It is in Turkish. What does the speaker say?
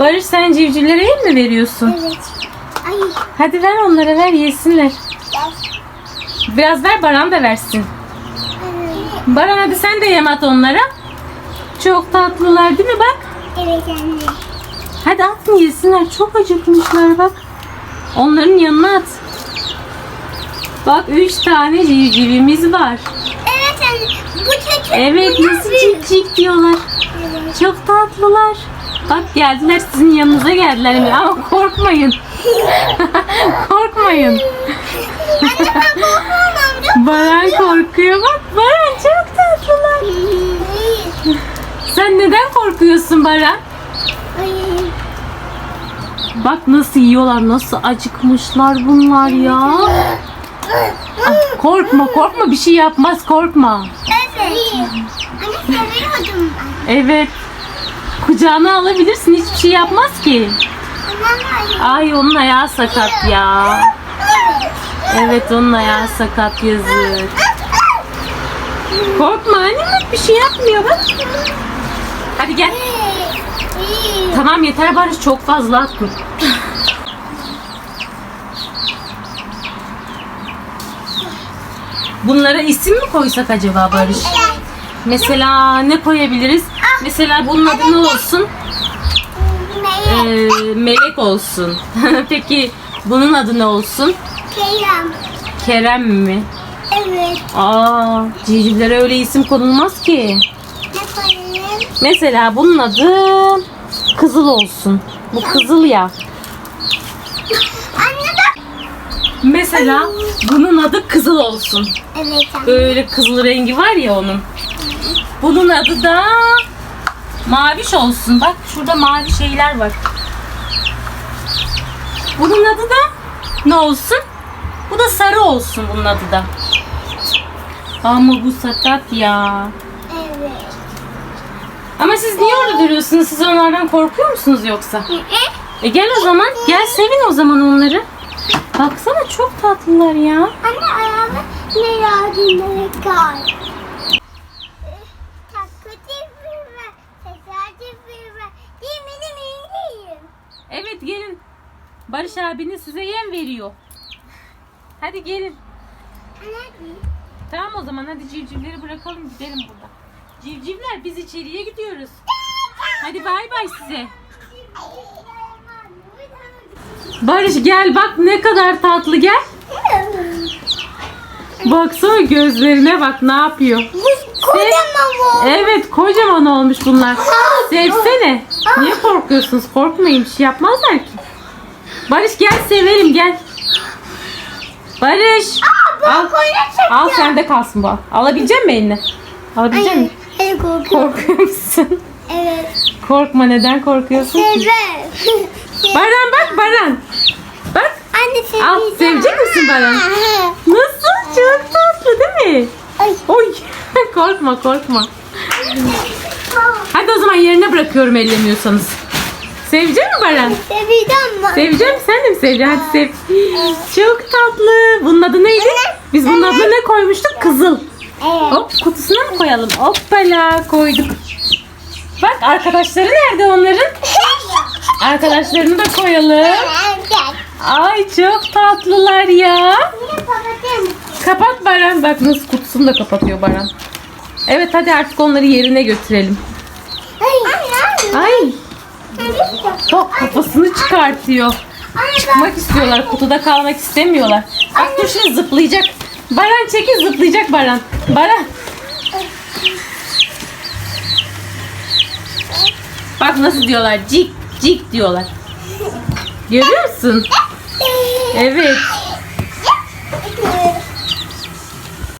Barış sen civcivlere yem mi veriyorsun? Evet. Ay. Hadi ver onlara ver yesinler. Biraz ver Baran da versin. Baran hadi sen de yem at onlara. Çok tatlılar değil mi bak? Evet anne. Hadi atın yesinler. Çok acıkmışlar bak. Onların yanına at. Bak üç tane civcivimiz var. Evet anne. Bu çocuk. Evet nasıl cik cik diyorlar. Evet. Çok tatlılar. Bak geldiler sizin yanınıza geldiler ama korkmayın. korkmayın. Baran korkuyor. Bak Baran çok tatlılar. Sen neden korkuyorsun Baran? Bak nasıl yiyorlar, nasıl acıkmışlar bunlar ya. Ah, korkma, korkma bir şey yapmaz, korkma. Evet. Anne seviyordum ben. Evet. Kucağına alabilirsin, hiçbir şey yapmaz ki. Ay onun ayağı sakat ya. Evet onun ayağı sakat yazık. Korkma anne bak bir şey yapmıyor bak. Hadi gel. Tamam yeter Barış çok fazla attın. Bunlara isim mi koysak acaba Barış? Mesela ne koyabiliriz? Mesela bunun adı ne olsun? Ee, melek olsun. Peki bunun adı ne olsun? Kerem. Kerem mi? Evet. Aa, civcivlere öyle isim konulmaz ki. Ne koyalım? Mesela bunun adı Kızıl olsun. Bu kızıl ya. Anne bak. Mesela bunun adı Kızıl olsun. Evet anne. Böyle kızıl rengi var ya onun. Bunun adı da Maviş olsun. Bak şurada mavi şeyler var. Bunun adı da ne olsun? Bu da sarı olsun bunun adı da. Ama bu sakat ya. Evet. Ama siz niye orada duruyorsunuz? Siz onlardan korkuyor musunuz yoksa? E gel o zaman. Gel sevin o zaman onları. Baksana çok tatlılar ya. Anne ayağımı ne yardımları kal. Takkati bir ver. Tesadüf bir ver. Yemin eminim. Evet gelin. Barış abiniz size yem veriyor. Hadi gelin. Tamam o zaman hadi civcivleri bırakalım gidelim burada. Civcivler biz içeriye gidiyoruz. Hadi bay bay size. Barış gel bak ne kadar tatlı gel. Baksana gözlerine bak ne yapıyor. Kocaman bu. Evet kocaman olmuş bunlar. Sevsene. Niye korkuyorsunuz? Korkmayın bir şey yapmazlar ki. Barış gel sevelim gel. Barış. Al, al sende kalsın bu. Alabilecek misin eline? Alabilecek misin? Hayır korkuyorum. Korkuyor musun? Evet. Korkma neden korkuyorsun ki? Sever. Baran bak Baran. Bak Anne seveceğim. al sevecek misin Baran? Nasıl? Çok tatlı değil mi? Ay. Oy korkma korkma. Hadi o zaman yerine bırakıyorum ellemiyorsanız. Sevecek mi Baran? Seveceğim ben. Sevecek misin? Sen de mi seveceksin? Hadi sev. Çok tatlı. Bunun adı neydi? Biz bunun adına ne koymuştuk? Kızıl. Evet. Hop kutusuna mı koyalım? Hoppala koyduk. Bak arkadaşları nerede onların? Arkadaşlarını da koyalım. Ay çok tatlılar ya. Kapat Baran. Bak nasıl kutusunu da kapatıyor Baran. Evet hadi artık onları yerine götürelim. Ay bak kafasını çıkartıyor. Çıkmak istiyorlar. Kutuda kalmak istemiyorlar. Bak dur şimdi zıplayacak. Baran çekil zıplayacak Baran. Baran. Bak nasıl diyorlar. Cik cik diyorlar. Görüyor musun? Evet.